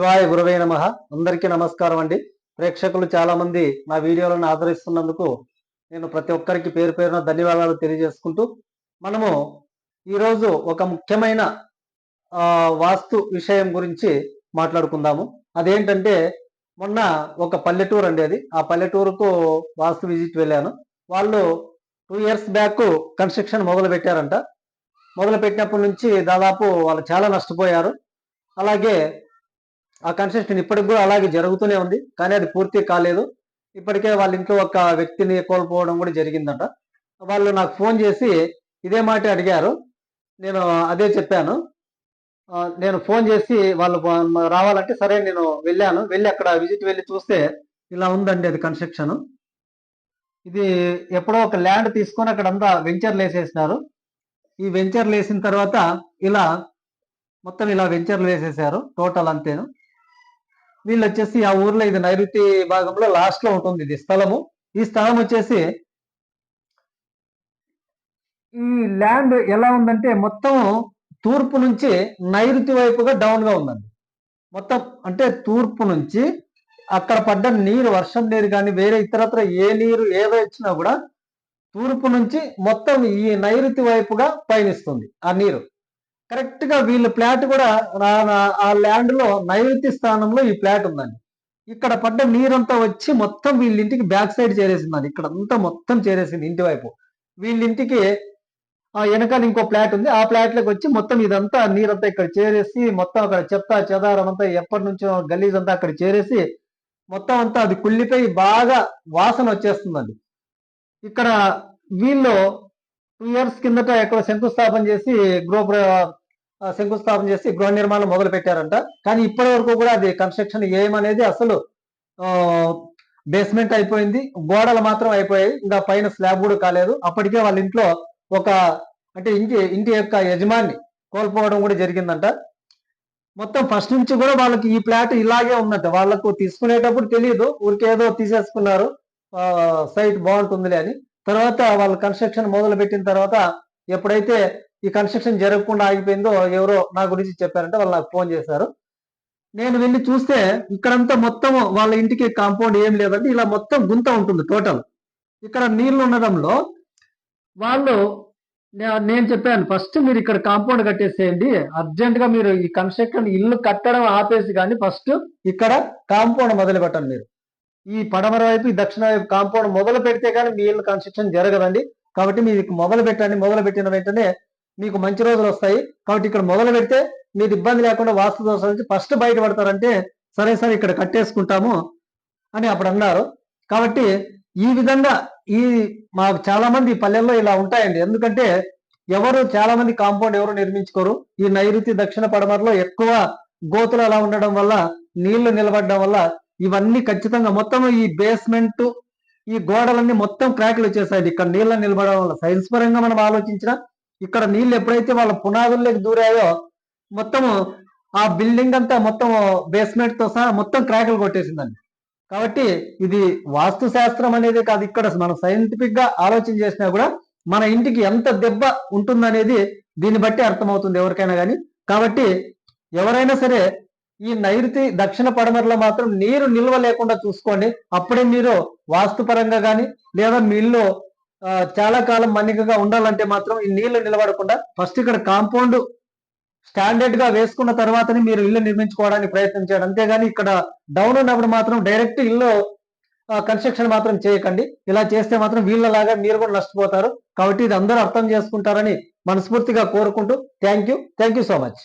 శివాయ గురవే నమ. అందరికీ నమస్కారం అండి. ప్రేక్షకులు చాలా మంది నా వీడియోలను ఆదరిస్తున్నందుకు నేను ప్రతి ఒక్కరికి పేరు పేరున ధన్యవాదాలు తెలియజేసుకుంటూ మనము ఈరోజు ఒక ముఖ్యమైన వాస్తు విషయం గురించి మాట్లాడుకుందాము. అదేంటంటే మొన్న ఒక పల్లెటూరు అండి అది. ఆ పల్లెటూరుకు వాస్తు విజిట్ వెళ్ళాను. వాళ్ళు టూ ఇయర్స్ బ్యాక్ కన్స్ట్రక్షన్ మొదలు పెట్టారంట మొదలు పెట్టినప్పటి నుంచి దాదాపు వాళ్ళు చాలా నష్టపోయారు. అలాగే ఆ కన్స్ట్రక్షన్ ఇప్పటికి కూడా అలాగే జరుగుతూనే ఉంది. కానీ అది పూర్తి కాలేదు. ఇప్పటికే వాళ్ళ ఇంట్లో ఒక వ్యక్తిని కోల్పోవడం కూడా జరిగిందట. వాళ్ళు నాకు ఫోన్ చేసి ఇదే మాట అడిగారు. నేను అదే చెప్పాను. నేను ఫోన్ చేసి వాళ్ళు రావాలంటే సరే నేను వెళ్ళాను. వెళ్ళి అక్కడ విజిట్ వెళ్ళి చూస్తే ఇలా ఉందండి అది కన్స్ట్రక్షన్. ఇది ఎప్పుడో ఒక ల్యాండ్ తీసుకొని అక్కడ అంతా వెంచర్లు వేసేసినారు ఈ వెంచర్లు వేసిన తర్వాత ఇలా మొత్తం ఇలా వెంచర్లు వేసేసారు. టోటల్ అంతేను. వీళ్ళు వచ్చేసి ఆ ఊర్లో ఇది నైరుతి భాగంలో లాస్ట్లో ఉంటుంది ఇది స్థలము. ఈ స్థలం వచ్చేసి ఈ ల్యాండ్ ఎలా ఉందంటే మొత్తం తూర్పు నుంచి నైరుతి వైపుగా డౌన్గా ఉందండి. మొత్తం అంటే తూర్పు నుంచి అక్కడ పడ్డ నీరు వర్షం నీరు కానీ వేరే ఇతరత్ర ఏ నీరు ఏదో ఇచ్చినా కూడా తూర్పు నుంచి మొత్తం ఈ నైరుతి వైపుగా పయనిస్తుంది ఆ నీరు. కరెక్ట్గా వీళ్ళ ప్లాట్ కూడా నా- ఆ ల్యాండ్లో నైరుతి స్థానంలో ఈ ప్లాట్ ఉందండి. ఇక్కడ పడ్డ నీరంతా వచ్చి మొత్తం వీళ్ళింటికి బ్యాక్ సైడ్ చేరేసింది ఇక్కడ అంతా మొత్తం చేరేసింది ఇంటి వైపు. వీళ్ళింటికి ఆ వెనకాల ఇంకో ప్లాట్ ఉంది. ఆ ప్లాట్లోకి వచ్చి మొత్తం ఇదంతా నీరంతా ఇక్కడ చేరేసి మొత్తం అక్కడ చెత్త చెదారం అంతా ఎప్పటి నుంచో గలీజ్ అంతా అక్కడ చేరేసి మొత్తం అంతా అది కుళ్ళిపోయి బాగా వాసన వచ్చేస్తుందండి. ఇక్కడ వీళ్ళు టూ ఇయర్స్ కిందట ఎక్కడ శంకుస్థాపన చేసి గృహ శంకుస్థాపన చేసి గృహ నిర్మాణం మొదలు పెట్టారంట కానీ ఇప్పటి వరకు కూడా అది కన్స్ట్రక్షన్ ఏమనేది అసలు బేస్మెంట్ అయిపోయింది. గోడలు మాత్రం అయిపోయాయి. ఇంకా పైన స్లాబ్ కూడా కాలేదు. అప్పటికే వాళ్ళ ఇంట్లో ఒక అంటే ఇంటి ఇంటి యొక్క యజమాని కోల్పోవడం కూడా జరిగిందంట. మొత్తం ఫస్ట్ నుంచి కూడా వాళ్ళకి ఈ ప్లాట్ ఇలాగే ఉందంట. వాళ్ళకు తీసుకునేటప్పుడు తెలియదు. ఊరికేదో తీసేసుకున్నారు. సైట్ బాగుంటుందిలే అని. తర్వాత వాళ్ళు కన్స్ట్రక్షన్ మొదలు పెట్టిన తర్వాత ఎప్పుడైతే ఈ కన్స్ట్రక్షన్ జరగకుండా ఆగిపోయిందో ఎవరో నా గురించి చెప్పారంటే వాళ్ళు నాకు ఫోన్ చేశారు. నేను వెళ్ళి చూస్తే ఇక్కడంతా మొత్తం వాళ్ళ ఇంటికి కాంపౌండ్ ఏం లేదంటే ఇలా మొత్తం గుంత ఉంటుంది టోటల్ ఇక్కడ నీళ్ళు ఉండడంలో వాళ్ళు నేను చెప్పాను ఫస్ట్ మీరు ఇక్కడ కాంపౌండ్ కట్టేసేయండి అర్జెంట్గా మీరు ఈ కన్స్ట్రక్షన్ ఇల్లు కట్టడం ఆపేసి కానీ ఫస్ట్ ఇక్కడ కాంపౌండ్ మొదలు పెట్టండి మీరు. ఈ పడమర వైపు ఈ దక్షిణ వైపు కాంపౌండ్ మొదలు పెడితే కానీ మీ ఇల్లు కన్స్ట్రక్షన్ జరగదండి. కాబట్టి మీరు మొదలు పెట్టండి మొదలు పెట్టిన వెంటనే మీకు మంచి రోజులు వస్తాయి. కాబట్టి ఇక్కడ మొదలు పెడితే మీరు ఇబ్బంది లేకుండా వాస్తు దోషాల నుంచి ఫస్ట్ బయటపడతారంటే సరే సరే ఇక్కడ కట్టేసుకుంటాము అని అప్పుడు అన్నారు. కాబట్టి ఈ విధంగా ఈ మాకు చాలా మంది పల్లెల్లో ఇలా ఉంటాయండి. ఎందుకంటే ఎవరు చాలా మంది కాంపౌండ్ ఎవరు నిర్మించుకోరు. ఈ నైరుతి దక్షిణ పడమరలో ఎక్కువ గోతులు అలా ఉండడం వల్ల నీళ్ళు నిలబడడం వల్ల ఇవన్నీ ఖచ్చితంగా మొత్తం ఈ బేస్మెంట్ ఈ గోడలన్నీ మొత్తం క్రాక్లు వచ్చేసాయి ఇక్కడ నీళ్ళ నిలబడడం వల్ల. సైన్స్ పరంగా మనం ఆలోచించినా ఇక్కడ నీళ్ళు ఎప్పుడైతే వాళ్ళ పునాదుల్లోకి దూరాయో మొత్తము ఆ బిల్డింగ్ అంతా మొత్తం బేస్మెంట్తో సహా మొత్తం క్రాకులు కొట్టేసిందండి. కాబట్టి ఇది వాస్తు శాస్త్రం అనేది కాదు ఇక్కడ మనం సైంటిఫిక్గా ఆలోచన చేసినా కూడా మన ఇంటికి ఎంత దెబ్బ ఉంటుందనేది దీన్ని బట్టి అర్థమవుతుంది ఎవరికైనా కానీ కాబట్టి ఎవరైనా సరే ఈ నైరుతి దక్షిణ పడమరలో మాత్రం నీరు నిల్వ లేకుండా చూసుకోండి. అప్పుడే మీరు వాస్తుపరంగా కానీ లేదా మీ ఇల్లు చాలా కాలం మన్నికగా ఉండాలంటే మాత్రం ఈ నీళ్ళు నిలబడకుండా ఫస్ట్ ఇక్కడ కాంపౌండ్ స్టాండర్డ్గా వేసుకున్న తర్వాతనే మీరు ఇల్లు నిర్మించుకోవడానికి ప్రయత్నం చేయండి. అంతేగాని ఇక్కడ డౌన్ ఉన్నప్పుడు మాత్రం డైరెక్ట్ ఇల్లు కన్స్ట్రక్షన్ మాత్రం చేయకండి. ఇలా చేస్తే మాత్రం వీళ్ళలాగా మీరు కూడా నష్టపోతారు. కాబట్టి ఇది అందరూ అర్థం చేసుకుంటారని మనస్ఫూర్తిగా కోరుకుంటూ thank you. Thank you so much.